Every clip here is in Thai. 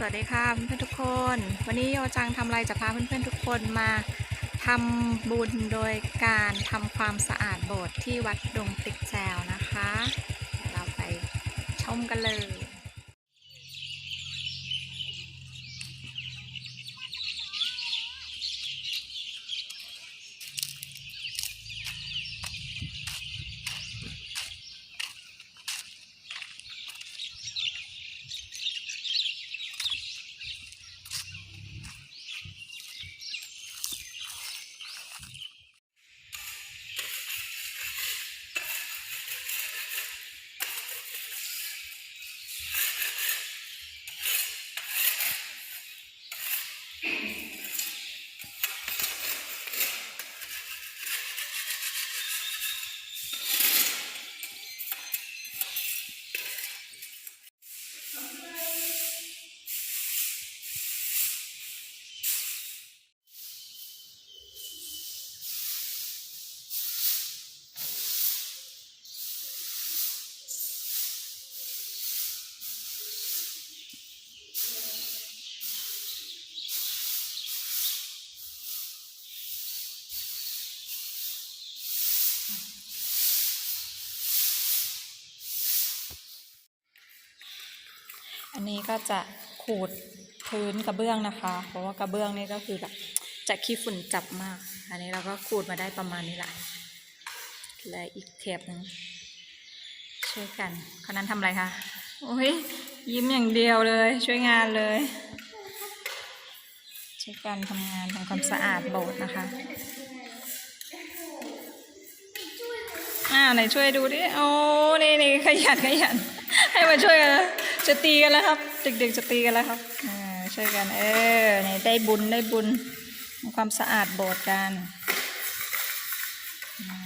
สวัสดีค่ะเพื่อนๆทุกคน วันนี้โยจังทำอะไรจะพาเพื่อนๆทุกคนมาทำบุญโดยการทำความสะอาดโบสถ์ที่วัดดงติกแจวนะคะเดี๋ยวเราไปชมกันเลย อันนี้ก็จะขูดพื้นกระเบื้องนะคะ เพราะว่ากระเบื้องนี่ก็คือแบบจะขี้ฝุ่นจับมาก อันนี้เราก็ขูดมาได้ประมาณนี้แหละและอีกเทปนึงช่วยกันคนนั้นทำอะไรคะโอ้ยยิ้มอย่างเดียวเลย ช่วยงานเลยช่วยกันทำงานทำความสะอาดโบสถ์นะคะอ่าไหนช่วยดูดิโอ้นี่นี่ขยันขยันให้มาช่วยกัน จะตีกันแล้วครับ เด็กๆจะตีกันแล้วครับอ่าช่วยกัน เออนี่ได้บุญได้บุญทำความสะอาดโบสถ์กันอ่า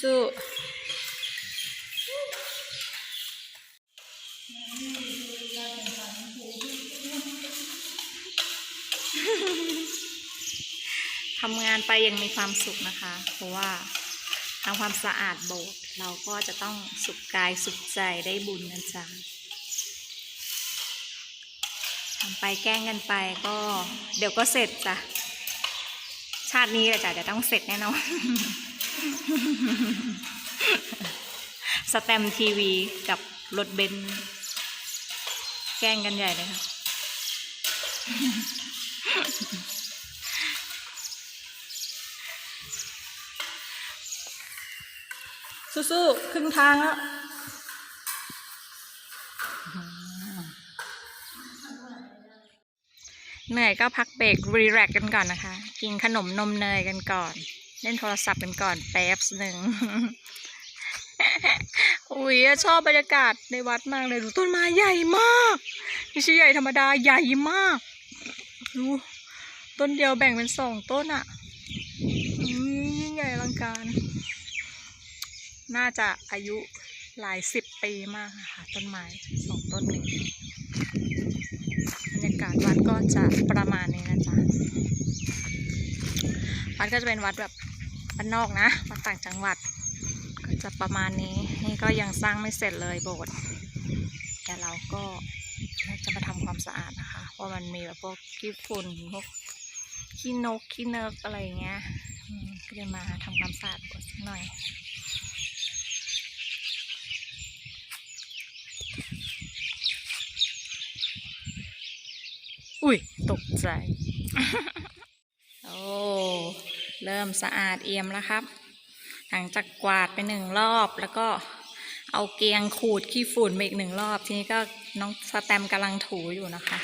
สู้ๆทำงานไปยังมีความสุขนะคะ เพราะว่าทำความสะอาดโบสถ์ เราก็จะต้องสุขกายสุขใจได้บุญนะจ๊ะทำไปแกล้งกันไปก็ เดี๋ยวก็เสร็จจ้ะ ชาตินี้แหละจ้ะจะต้องเสร็จแน่นอนสแตมทีวีกับรถเบนแกล้งกันใหญ่เลยค่ะ สู้ๆครึ่งทางแล้วเหนื่อยก็พักเบรกรีแลกกันก่อนนะคะ กินขนมนมเนยกันก่อน เล่นโทรศัพท์กันก่อนแป๊บหนึ่งอุ้ยชอบบรรยากาศในวัดมากเลยดูต้นไม้ใหญ่มากไม่ใช่ใหญ่ธรรมดาใหญ่มากดูต้นเดียวแบ่งเป็นสองต้นอะ่ะยิ่งใหญ่อลังการ น่าจะอายุหลายสิบปีมากค่ะต้นไม้สองต้นนี้บรรยากาศวัดก็จะประมาณนี้นะจ๊ะวัดก็จะเป็นวัดแบบบ้านนอกนะวัดต่างจังหวัด ก็จะประมาณนี้นี่ก็ยังสร้างไม่เสร็จเลยโบสถ์แต่เราก็จะมาทำความสะอาดนะคะเพราะมันมีแบบพวกขี้ฝุ่นพวกขี้นกขี้เนิกอะไรอย่างเงี้ยก็เลยมาทำความสะอาดโบสถ์สักหน่อย อุ้ย ตกใจ โอ้ เริ่มสะอาดเอี่ยมแล้วครับ หลังจากกวาดไปหนึ่งรอบแล้วก็เอาเกียงขูดขี้ฝุ่นไปอีกหนึ่งรอบ ทีนี้ก็น้องสแตมกำลังถูอยู่นะคะ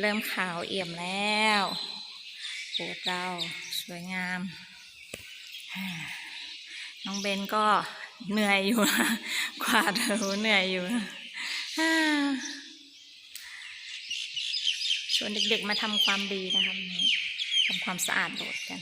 เริ่มขาวเอี่ยมแล้วโบสถ์เราสวยงาม น้องเบนก็เหนื่อยอยู่กวาดเถอะเหนื่อยอยู่ ชวนเด็กๆมาทำความดีนะคะทำความสะอาดโบสถ์กัน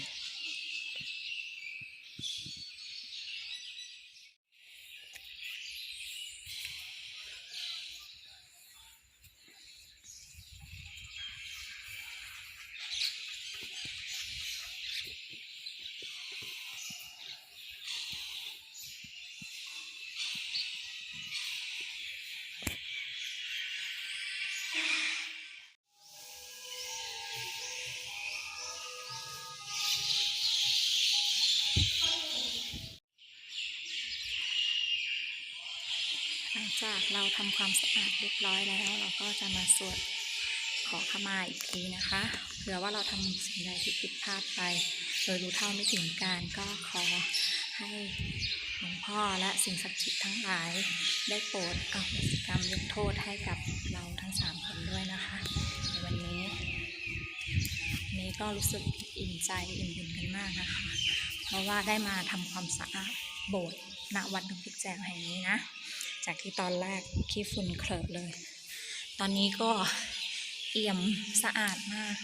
จากเราทำความสะอาดเรียบร้อยแล้ว เราก็จะมาสวดขอขมาอีกทีนะคะเผื่อว่าเราทำสิ่งใดที่ผิดพลาดไป โดยรู้เท่าไม่ถึงการก็ขอให้หลวงพ่อและสิ่งศักดิ์สิทธิ์ทั้งหลาย ได้โปรดอโหสิกรรมยกโทษให้กับเราทั้งสามคนด้วยนะคะ ในวันนี้ นี้ก็รู้สึกอิ่มใจอิ่มบุญกันมากนะคะ เพราะว่าได้มาทำความสะอาดโบสถ์ณวัดดงพิกแจงแห่งนี้นะ จากที่ตอนแรกขี้ฝุ่นเคลอะเลย ตอนนี้ก็เอี่ยมสะอาดมาก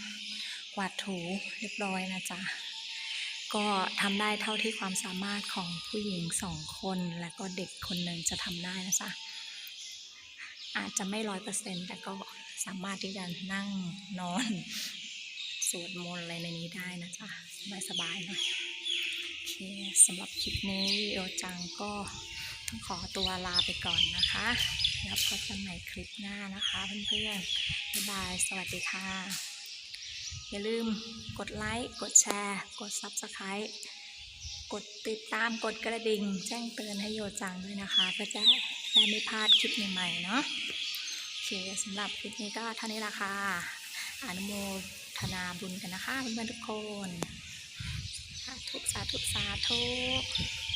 กวาดถูเรียบร้อยนะจ๊ะ ก็ทำได้เท่าที่ความสามารถของผู้หญิงสองคนและก็เด็กคนหนึ่งจะทำได้นะจ๊ะ อาจจะไม่ร้อยเปอร์เซ็นต์แต่ก็สามารถที่จะนั่งนอนสวดมนต์อะไรในนี้ได้นะจ๊ะสบายๆหน่อยโอเคสำหรับคลิปนี้วิโอจังก็ ต้องขอตัวลาไปก่อนนะคะ แล้วพบกันใหม่คลิปหน้านะคะเพื่อนๆ บ๊ายบาย สวัสดีค่ะ อย่าลืมกดไลค์ กดแชร์ กด Subscribe กดติดตาม กดกระดิ่ง แจ้งเตือนให้โยจังด้วยนะคะเพื่อจะได้ไม่พลาดคลิปใหม่ๆ เนาะโอเคสำหรับคลิปนี้ก็เท่านี้ละค่ะอนุโมทนาบุญกันนะคะเพื่อนๆทุกคน สาธุ สาธุ สาธุ